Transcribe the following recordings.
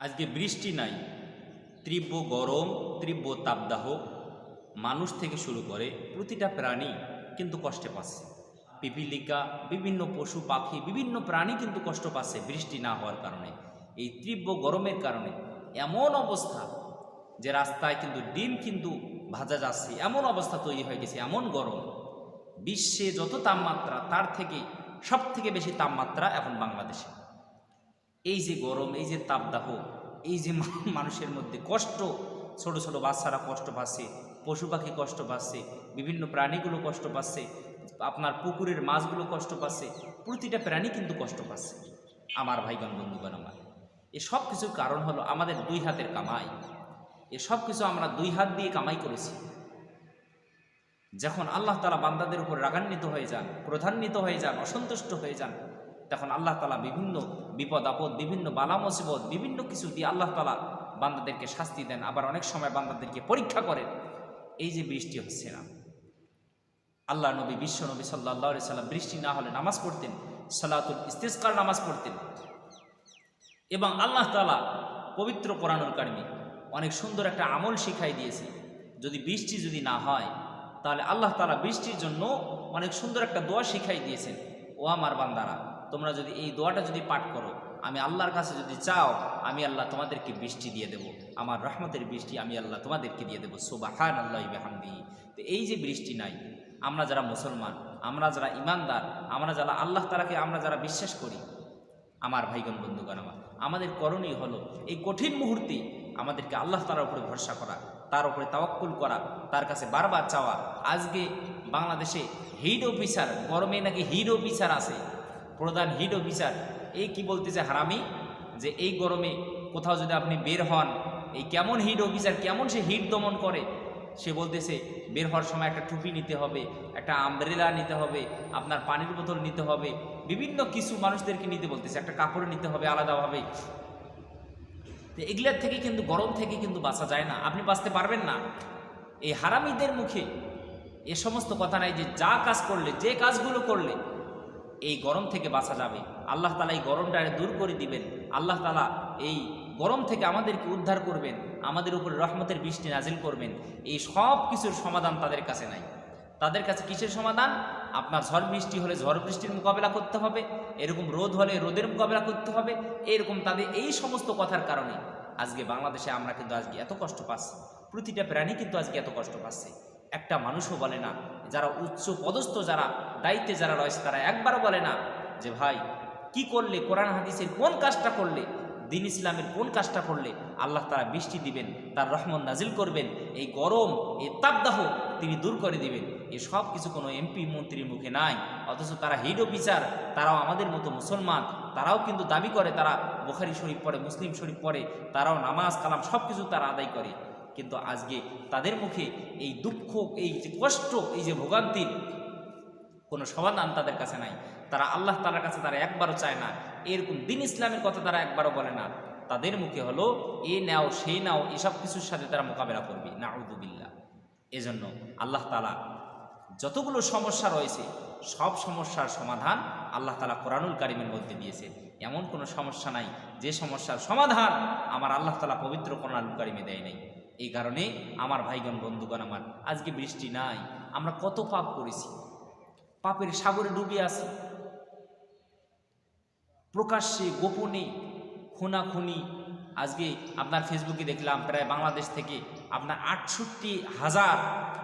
আজকে বৃষ্টি নাই, তীব্র গরম, তীব্র তাপদাহ, মানুষ থেকে শুরু করে প্রতিটা প্রাণী কিন্তু কষ্টে পাচ্ছে। পিপিলিকা, বিভিন্ন পশু পাখি, বিভিন্ন প্রাণী কিন্তু কষ্ট পাচ্ছে বৃষ্টি না হওয়ার কারণে। এই তীব্র গরমের কারণে এমন অবস্থা যে রাস্তায় কিন্তু ডিম কিন্তু ভাজা যাচ্ছে, এমন অবস্থা তৈরি হয়ে গেছে, এমন গরম। বিশ্বে যত তাপমাত্রা, তার থেকে সব থেকে বেশি তাপমাত্রা এখন বাংলাদেশে। এই যে গরম, এই যে তাপদাহ, এই যে মানুষের মধ্যে কষ্ট, ছোট ছোট বাচ্চারা কষ্ট পাচ্ছে, পশু পাখি কষ্ট পাচ্ছে, বিভিন্ন প্রাণীগুলো কষ্ট পাচ্ছে, আপনার পুকুরের মাছগুলো কষ্ট পাচ্ছে, প্রতিটা প্রাণী কিন্তু কষ্ট পাচ্ছে। আমার ভাইগণ, বন্ধুগণ আমার, এ সব কিছুর কারণ হলো আমাদের দুই হাতের কামাই। এ সব কিছু আমরা দুই হাত দিয়ে কামাই করেছি। যখন আল্লাহ তালা বান্দাদের উপর রাগান্বিত হয়ে যান, ক্রধান্বিত হয়ে যান, অসন্তুষ্ট হয়ে যান তখন আল্লাহ তালা বিভিন্ন বিপদ, আপদ, বিভিন্ন বালা, মুসিবত, বিভিন্ন কিছু দিয়ে আল্লাহ তালা বান্দাদেরকে শাস্তি দেন। আবার অনেক সময় বান্দাদেরকে পরীক্ষা করেন। এই যে বৃষ্টি হচ্ছে না। আল্লাহ নবী, বিশ্ব নবী সাল্লাহ সাল্লাম বৃষ্টি না হলে নামাজ পড়তেন, সালাতুল ইস্তেস্কার নামাজ পড়তেন। এবং আল্লাহ তালা পবিত্র কোরআনুল কারিমে অনেক সুন্দর একটা আমল শিখাই দিয়েছে। যদি বৃষ্টি যদি না হয়, তাহলে আল্লাহ তালা বৃষ্টির জন্য অনেক সুন্দর একটা দোয়া শিখাই দিয়েছেন। ও আমার বান্দারা তোমরা যদি এই দোয়াটা যদি পাঠ করো, আমি আল্লাহর কাছে যদি চাও, আমি আল্লাহ তোমাদেরকে বৃষ্টি দিয়ে দেব। আমার রহমতের বৃষ্টি আমি আল্লাহ তোমাদেরকে দিয়ে দেবো। সুবাহান আল্লাহ বেহামদি। তো এই যে বৃষ্টি নাই, আমরা যারা মুসলমান, আমরা যারা ইমানদার, আমরা যারা আল্লাহ তালাকে আমরা যারা বিশ্বাস করি, আমার ভাইগণ, বন্ধুগণ আমার, আমাদের করণীয় হলো এই কঠিন মুহূর্তে আমাদেরকে আল্লাহ তালার উপরে ভরসা করা, তার উপরে তাওয়াক্কুল করা, তার কাছে বারবার চাওয়া। আজকে বাংলাদেশে হিড অফিসার, গরমে নাকি হিড অফিসার আছে প্রধান হিড অফিসার এই কি বলতেছে হারামি? যে এই গরমে কোথাও যদি আপনি বের হন, এই কেমন হিট অফিসার কেমন সে হিট দমন করে? সে বলতেছে, বের হওয়ার সময় একটা টুপি নিতে হবে, একটা আমব্রেলা নিতে হবে, আপনার পানির বোতল নিতে হবে, বিভিন্ন কিছু মানুষদেরকে নিতে বলতেছে, একটা কাপড় নিতে হবে আলাদাভাবে। তো এগুলোর থেকে কিন্তু, গরম থেকে কিন্তু বাঁচা যায় না। আপনি বাঁচতে পারবেন না। এই হারামিদের মুখে এ সমস্ত কথা নাই যে যা কাজ করলে, যে কাজগুলো করলে এই গরম থেকে বাঁচা যাবে। আল্লাহ তালা এই গরমটা দূর করে দিবেন। আল্লাহ তালা এই গরম থেকে আমাদেরকে উদ্ধার করবেন। আমাদের উপরে রহমতের বৃষ্টি নাজিল করবেন। এই সব কিছুর সমাধান তাদের কাছে নাই। তাদের কাছে কিসের সমাধান? আপনার ঝড় বৃষ্টি হলে ঝড় বৃষ্টির মোকাবেলা করতে হবে। এরকম রোদ হলে রোদের মোকাবেলা করতে হবে। এরকম তাদের এই সমস্ত কথার কারণে আজকে বাংলাদেশে আমরা কিন্তু আজকে এত কষ্ট পাচ্ছি। প্রতিটা প্রাণী কিন্তু আজকে এত কষ্ট পাচ্ছে। একটা মানুষও বলে না যারা উচ্চ পদস্থ, যারা দায়িত্বে যারা রয়েছে, তারা একবারও বলে না যে, ভাই, কি করলে? কোরআন হাদিসের কোন কাজটা করলে? দিন ইসলামের কোন কাজটা করলে? আল্লাহ তারা বৃষ্টি দিবেন, তার রহমান নাজিল করবেন, এই গরম, এই তাপদাহ তিনি দূর করে দিবেন। এ সব কিছু কোনো এমপি, মন্ত্রীর মুখে নাই, অথচ তারা হিড অফিসার তারাও আমাদের মতো মুসলমান, তারাও কিন্তু দাবি করে, তারা বোখারি শরীফ পড়ে, মুসলিম শরীফ পড়ে, তারাও নামাজ, কালাম সব কিছু তারা আদায় করে। কিন্তু আজকে তাদের মুখে এই দুঃখ, এই যে কষ্ট, এই যে ভোগান্তির কোনো সমাধান তাদের কাছে নাই। তারা আল্লাহ তালার কাছে তারা একবারও চায় না। এরকম দিন ইসলামের কথা তারা একবারও বলে না। তাদের মুখে হলো, এ নাও, সেই নাও, এসব কিছুর সাথে তারা মোকাবেলা করবে। না উদুবিল্লা এজন্য আল্লাহ তালা যতগুলো সমস্যা রয়েছে, সব সমস্যার সমাধান আল্লাহ তালা কোরআনুল কারিমের মধ্যে দিয়েছে। এমন কোনো সমস্যা নাই। যে সমস্যার সমাধান আমার আল্লাহ তালা পবিত্র কোরআনুল কারিমে দেয় নাই। এই কারণে আমার ভাইগণ, বন্ধুগণ আমার, আজকে বৃষ্টি নাই, আমরা কত পাপ করেছি। পাপের সাগরে ডুবে আছি। প্রকাশ্যে, গোপনে, খুনাখুনি। আজকে আপনার ফেসবুকে দেখলাম, প্রায় বাংলাদেশ থেকে আপনার আটষট্টি হাজার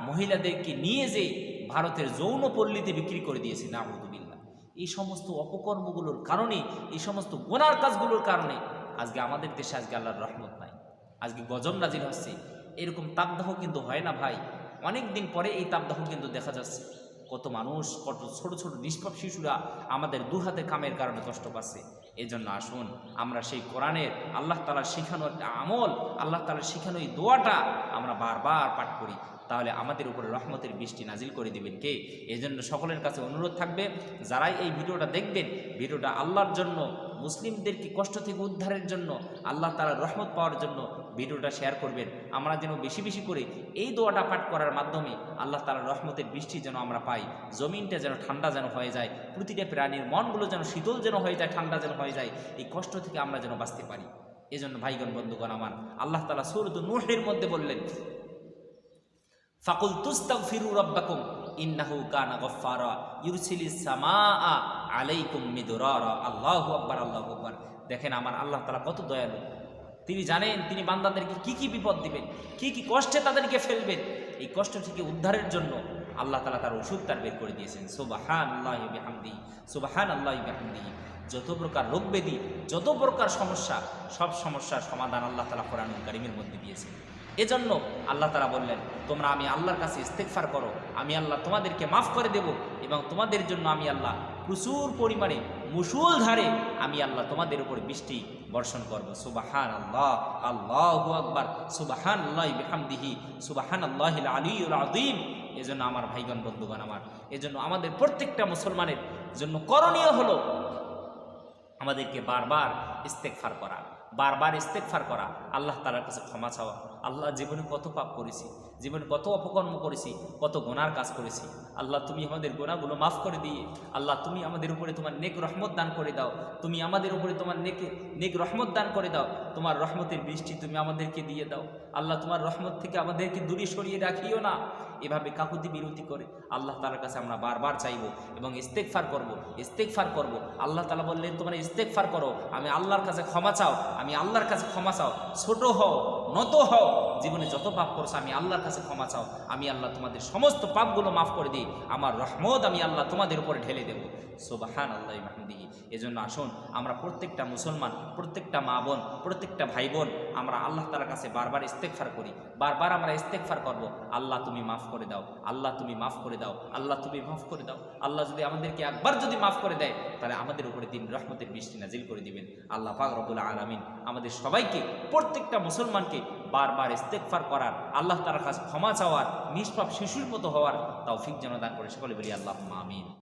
মহিলাদেরকে নিয়ে যে ভারতের যৌনপল্লীতে বিক্রি করে দিয়েছে নাবুদুবিল্লা এই সমস্ত অপকর্মগুলোর কারণে, এই সমস্ত গোনার কাজগুলোর কারণে, আজকে আমাদের দেশে আজকে আল্লাহর রহমত নাই। আজকে গজম নাজির হচ্ছে। এরকম তাপদাহ কিন্তু হয় না ভাই। অনেক দিন পরে এই তাপদাহ কিন্তু দেখা যাচ্ছে। কত মানুষ, কত ছোট ছোট নিষ্পাপ শিশুরা আমাদের দুহাতে কামের কারণে কষ্ট পাচ্ছে। এই জন্য আসুন, আমরা সেই কোরআনের আল্লাহ তালার শেখানো একটা আমল, আল্লাহ তালার শিখানো এই দোয়াটা আমরা বারবার পাঠ করি। তাহলে আমাদের উপরে রহমতের বৃষ্টি নাজিল করে দিবেন কে? এই জন্য সকলের কাছে অনুরোধ থাকবে, যারাই এই ভিডিওটা দেখবেন, ভিডিওটা আল্লাহর জন্য মুসলিমদেরকে কষ্ট থেকে উদ্ধারের জন্য আল্লাহ তালার রহমত পাওয়ার জন্য ভিডিওটা শেয়ার করবেন? আমরা যেন বেশি বেশি করে এই দোয়াটা পাঠ করার মাধ্যমে আল্লাহ তালার রহমতের বৃষ্টি যেন আমরা পাই, জমিনটা যেন ঠান্ডা যেন হয়ে যায়, প্রতিটা প্রাণীর মনগুলো যেন শীতল যেন হয়ে যায়, ঠান্ডা যেন হয়ে যায়, এই কষ্ট থেকে আমরা যেন বাঁচতে পারি। এজন্য ভাইগণ, বন্ধুগণ আমার, আল্লাহ তালা সুরত নুহের মধ্যে বললেন, ফাকুল তুস্তাগ ফিরু রব্বাকুম। ইন্নাহু কানা গফফারা, ইউরসিলিস সামাআ আলাইকুম মিদরারা। আল্লাহু আকবার আল্লাহু আকবার। দেখেন আমার আল্লাহ তালা কত দয়ালু। তিনি জানেন, তিনি বান্দাদেরকে কি কি বিপদ দিবেন, কি কি কষ্টে তাদেরকে ফেলবেন। এই কষ্ট থেকে উদ্ধারের জন্য আল্লাহ তালা তার ওষুধ তার বের করে দিয়েছেন। সুবাহান আল্লাহ বিহামদি সুবাহান আল্লাহ বিহামদি। যত প্রকার রোগ ব্যাধি, যত প্রকার সমস্যা, সব সমস্যার সমাধান আল্লাহ তালা কোরআন কারিমের মধ্যে দিয়েছেন। এজন্য আল্লাহ তারা বললেন, তোমরা আমি আল্লাহর কাছে ইস্তেকফার করো, আমি আল্লাহ তোমাদেরকে মাফ করে দেব এবং তোমাদের জন্য আমি আল্লাহ প্রচুর পরিমাণে মুসুল ধারে আমি আল্লাহ তোমাদের উপর বৃষ্টি বর্ষণ করব। সুবাহান আল্লাহ আল্লাহ আকবার সুবাহান আল্লাহ বেহামদিহি সুবাহান আল্লাহ আলিউল আদিম এজন্য আমার ভাইগণ, বন্ধুগণ আমার, এজন্য আমাদের প্রত্যেকটা মুসলমানের জন্য করণীয় হলো আমাদেরকে বারবার ইস্তেকফার করা, বারবার ইস্তেকফার করা। আল্লাহ তালার কাছে ক্ষমা চাওয়া। আল্লাহ জীবনে কত পাপ করেছি। জীবনে কত অপকর্ম করেছি, কত গোনার কাজ করেছি। আল্লাহ, তুমি আমাদের গোনাগুলো মাফ করে দিয়ে, আল্লাহ, তুমি আমাদের উপরে তোমার নেক রহমত দান করে দাও। তুমি আমাদের উপরে তোমার নেক নেক রহমত দান করে দাও। তোমার রহমতের বৃষ্টি তুমি আমাদেরকে দিয়ে দাও। আল্লাহ, তোমার রহমত থেকে আমাদেরকে দূরে সরিয়ে রাখিও না। এভাবে কাকুতি বিরতি করে আল্লাহ তালার কাছে আমরা বারবার চাইব এবং ইস্তেকফার করব ইস্তেকফার করব। আল্লাহ তালা বললেন, তোমরা ইস্তেকফার করো। আমি আল্লাহর কাছে ক্ষমা চাও, আমি আল্লাহর কাছে ক্ষমা চাও। ছোট হও, নত হও জীবনে যত পাপ করছ, আমি আল্লাহর কাছে ক্ষমা চাও। আমি আল্লাহ তোমাদের সমস্ত পাপগুলো মাফ করে দিই। আমার রহমত আমি আল্লাহ তোমাদের উপরে ঢেলে দেবো। সোবাহান আল্লাহ মাহমদিহি এজন্য আসুন, আমরা প্রত্যেকটা মুসলমান, প্রত্যেকটা মা বোন, প্রত্যেকটা ভাই বোন, আমরা আল্লাহ তালার কাছে বারবার ইস্তেকফার করি। বারবার আমরা ইস্তেকফার করব। আল্লাহ তুমি মাফ করে দাও। আল্লাহ তুমি মাফ করে দাও। আল্লাহ তুমি মাফ করে দাও। আল্লাহ যদি আমাদেরকে একবার যদি মাফ করে দেয়, তাহলে আমাদের উপরে দিন রহমতের বৃষ্টি নাজিল করে দিবেন। আল্লাহ পাক রবুল আলমিন আমাদের সবাইকে, প্রত্যেকটা মুসলমানকে বারবার ইস্তেকফার করার, আল্লাহ তালার কাছে ক্ষমা চাওয়ার, নিষ্পাপ শিশুর মতো হওয়ার তাও ফিক যেন দান করে সকলে বলি আল্লাহ আমিন।